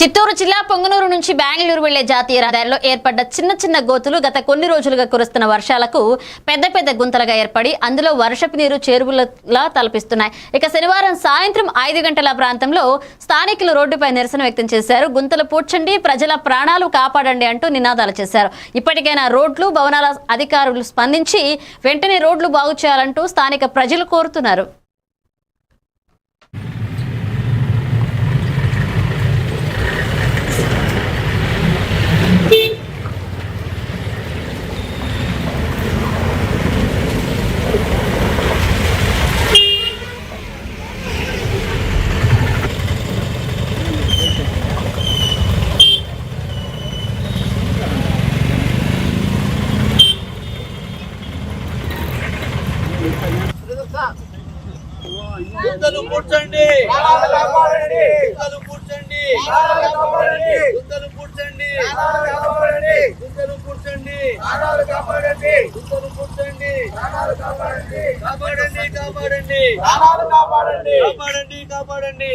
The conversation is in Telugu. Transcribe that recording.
చిత్తూరు జిల్లా పొంగనూరు నుంచి బెంగళూరు వెళ్ళే జాతీయ రహదారిలో ఏర్పడ్డ చిన్న చిన్న గోతులు గత కొన్ని రోజులుగా కురుస్తున్న వర్షాలకు పెద్ద పెద్ద గుంతలుగా ఏర్పడి అందులో వర్షపు నీరు చేరువులలా తలపిస్తున్నాయి. ఇక శనివారం సాయంత్రం ఐదు గంటల ప్రాంతంలో స్థానికులు రోడ్డుపై నిరసన వ్యక్తం చేశారు. గుంతలు పూడ్చండి ప్రజల ప్రాణాలు కాపాడండి అంటూ నినాదాలు చేశారు. ఇప్పటికైనా రోడ్లు భవనాల అధికారులు స్పందించి వెంటనే రోడ్లు బాగు చేయాలంటూ స్థానిక ప్రజలు కోరుతున్నారు. కూర్చోండి కూర్చోండి కూర్చోండి కూర్చోండి కూర్చోండి కాపాడండి కాపాడండి కాపాడండి. కాపాడండి కాపాడండి.